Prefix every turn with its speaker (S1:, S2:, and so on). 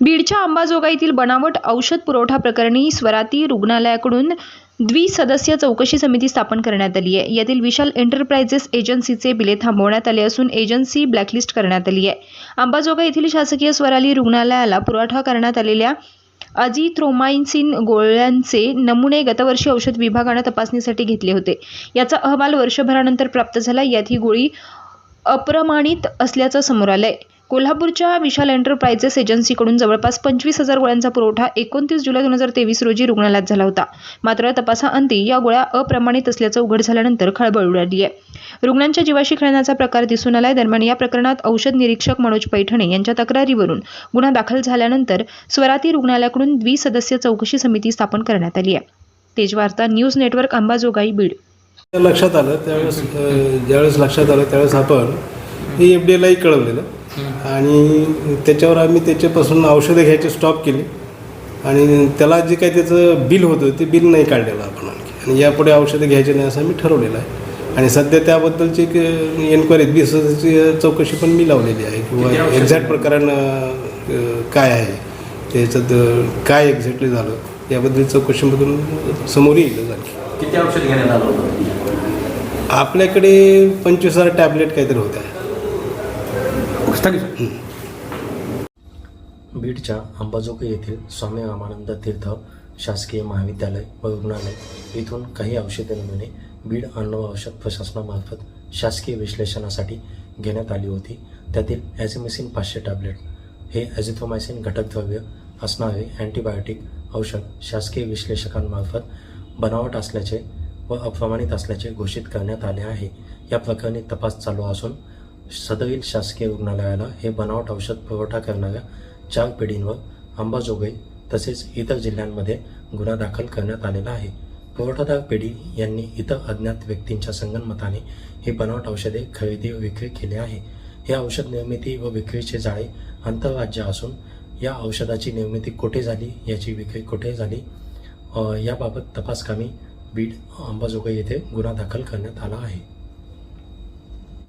S1: बीडच्या अंबाजोगाईतील बनावट औषध पुरवठा प्रकरणी स्वराती रुग्णालयाकडून द्विसदस्यीय चौकशी समिती स्थापन करण्यात आली आहे. यातील विशाल एंटरप्राइजेस एजन्सीचे बिले थांबवण्यात आले असून एजन्सी ब्लॅकलिस्ट करण्यात आली आहे. अंबाजोगाई येथील शासकीय स्वराली रुग्णालयाला पुरवठा करण्यात आलेल्या अजिथ्रोमाइन्सिन गोळ्यांचे नमुने गतवर्षी औषध विभागानं तपासणीसाठी घेतले होते. याचा अहवाल वर्षभरानंतर प्राप्त झाला. यात ही गोळी अप्रमाणित असल्याचं समोर आलंय. कोल्हापूरच्या विशाल एंटरप्राइजेस एजन्सीकडून जवळपास पंचवीस हजार गोळ्यांचा पुरवठा एकोणतीस जुलै दोन हजार तेवीस रोजी रुग्णालयात झाला होता. मात्र तपासाअंती या गोळ्या अप्रमाणित असल्याचं उघड झाल्यानंतर खळबळ उडाली आहे. रुग्णांच्या जीवाशी खेळण्याचा प्रकार दिसून आलाय. दरम्यान या प्रकरणात औषध निरीक्षक मनोज पैठणे यांच्या तक्रारीवरून गुन्हा दाखल झाल्यानंतर स्वराती रुग्णालयाकडून द्विसदस्यीय चौकशी समिती स्थापन करण्यात आली आहे. तेज वार्ता न्यूज नेटवर्क अंबाजोगाई बीड.
S2: लक्षात आलं त्यावेळेस ज्यावेळेस लक्षात आलं त्यावेळेस आपण हे एफ डी एलाही कळवलेलं. आणि त्याच्यावर आम्ही त्याच्यापासून औषधं घ्यायची स्टॉप केली. आणि त्याला जे काही त्याचं बिल होतं ते बिल नाही काढलेलं आपण आणखी. आणि यापुढे औषधं घ्यायची नाही असं आम्ही ठरवलेलं आहे. आणि सध्या त्याबद्दलची एक एन्क्वायरी दिवसाची चौकशी पण मी लावलेली आहे. किंवा एक्झॅक्ट प्रकरण अ, काय आहे? त्याच्यात काय एक्झॅक्टली झालं? याबद्दल चौकशीमधून समोर येईल आणखी.
S3: किती औषध घेण्यात आलं होतं?
S2: आपल्याकडे पंचवीस हजार टॅबलेट काहीतरी होत्या.
S4: बीडच्या अंबाजोगाई येथील स्वामी रामानंद तीर्थ शासकीय महाविद्यालय व रुग्णालय येथून काही औषधे नमुने बीड अन्न औषध प्रशासनामार्फत शासकीय विश्लेषणासाठी घेण्यात आली होती. त्यातील ॲझिमिसिन पाचशे टॅबलेट हे ॲझिथोमायसिन घटकद्रव्य असणारे अँटीबायोटिक औषध शासकीय विश्लेषकांमार्फत बनावट असल्याचे व अप्रमाणित असल्याचे घोषित करण्यात आले आहे. या प्रकरणी तपास चालू असून सदरील शासकीय रुग्णालयाला हे बनावट औषध पुरवठा करणाऱ्या चार पिढींवर अंबाजोगाई तसेच इतर जिल्ह्यांमध्ये गुन्हा दाखल करण्यात आलेला आहे. पुरवठादार पिढी यांनी इतर अज्ञात व्यक्तींच्या संगनमताने ही बनावट औषधे खरेदी व विक्री केली आहे. हे औषध निर्मिती व विक्रीचे जाळे आंतरराज्य असून या औषधाची निर्मिती कुठे झाली याची विक्री कुठे झाली याबाबत तपासकामी बीड अंबाजोगाई येथे गुन्हा दाखल करण्यात आला आहे.